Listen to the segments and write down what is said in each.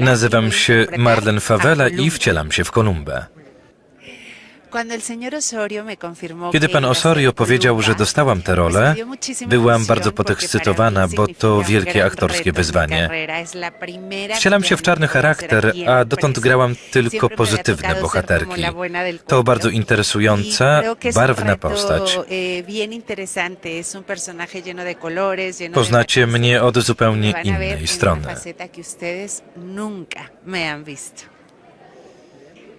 Nazywam się Marlen Favela i wcielam się w Kolumbę. Kiedy pan Osorio powiedział, że dostałam tę rolę, byłam bardzo podekscytowana, bo to wielkie aktorskie wyzwanie. Wcielam się w czarny charakter, a dotąd grałam tylko pozytywne bohaterki. To bardzo interesująca, Y un barwna postać. eh, Poznacie mnie od zupełnie a ver innej strony.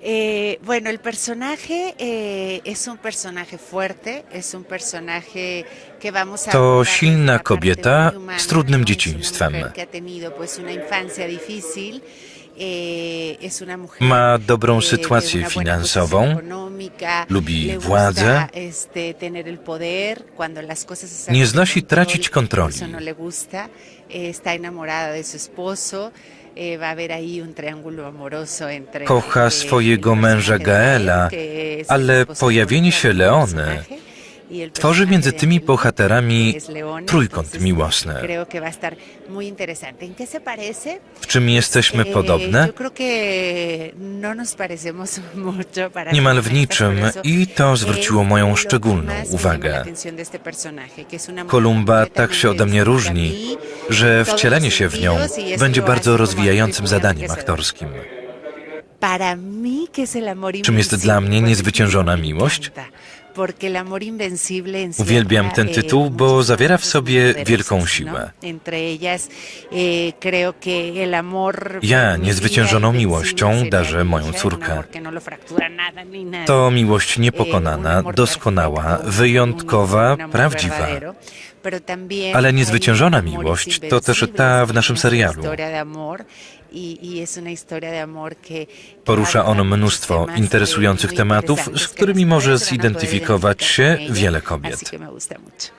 Eh, bueno, el personaje eh, es un personaje fuerte, es un personaje que vamos a... To silna kobieta humana, z trudnym dzieciństwem. Ma dobrą sytuację finansową, lubi władzę, nie znosi tracić kontroli. Eh, Kocha eh, swojego męża Gaela, ale pojawienie się Leony y tworzy między tymi bohaterami trójkąt miłosny. W czym jesteśmy Eh, podobne? No Niemal w niczym i to zwróciło moją szczególną uwagę. Kolumba tak się ode mnie różni, że wcielenie się w nią będzie bardzo rozwijającym zadaniem aktorskim. Czym jest dla mnie niezwyciężona miłość? Uwielbiam ten eh, tytuł, bo zawiera w sobie wielką ¿no? siłę. Eh, Ja mi niezwyciężoną vida miłością darzę moją córkę. no. To miłość Eh, niepokonana, doskonała, wyjątkowa, prawdziwa. Ale niezwyciężona miłość to też ta w como naszym serialu. y- y Porusza on mnóstwo eh, interesujących tematów, z którymi może mujeres się con wiele kobiet. Así que me gusta mucho.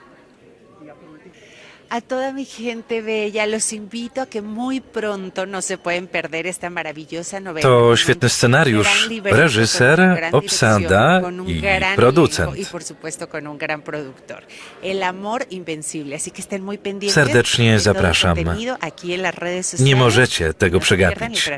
A toda mi gente bella, los invito a que muy pronto no se pueden perder esta maravillosa novela. To świetny scenariusz, reżyser, obsada i producent. Y por supuesto con un gran productor. El amor invencible. Así que estén muy pendientes. Serdecznie zapraszam. Nie możecie tego No przegapić.